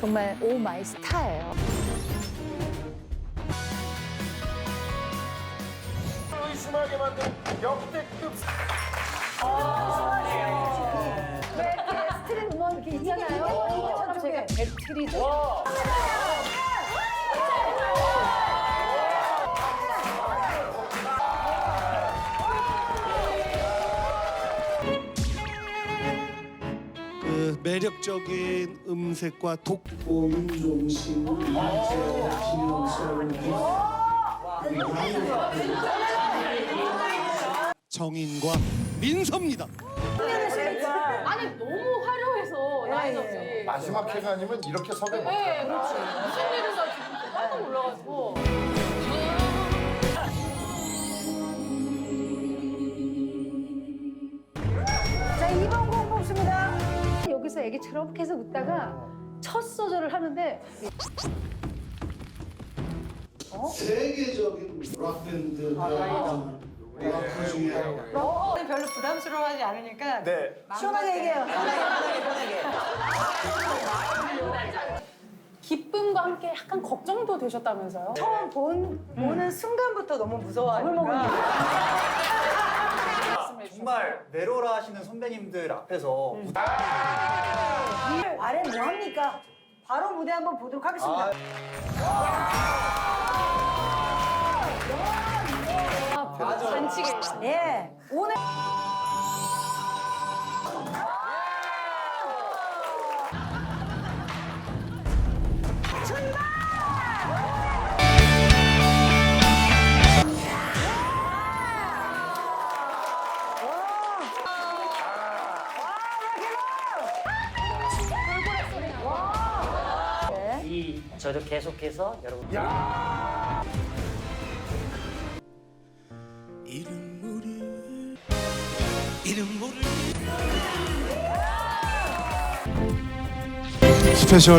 정말 오 마이 스타예요. 의심하게 만든 역대급 왜 이렇게 스트릿 음원 이렇게 있잖아요. 이것처럼 저희가 배틀이죠. 매력적인 음색과 독보 윤종신 이재호 김영철 정인과 민서입니다. 아니 너무 화려해서 라인 없이. 마지막 회가 아니면 이렇게 섭외 못 네, 그렇지. 무슨 일인가 지금 깜짝 놀라가지고. 애기처럼 계속 웃다가 첫 소절을 하는데 세계적인 락 밴드가 락 중에 별로 부담스러워하지 않으니까 네. 시원하게 얘기해요. 시원하게, 편하게, 편하게. 기쁨과 함께 약간 걱정도 되셨다면서요? 처음 본, 보는 순간부터 너무 무서워하니까. 정말 내로라 하시는 선배님들 앞에서 아래 뭐 합니까? 바로 무대 한번 보도록 하겠습니다. 아, 반칙에. 예. 오늘 이 저도 계속해서 여러분 이름 모를 이름 모를 스페셜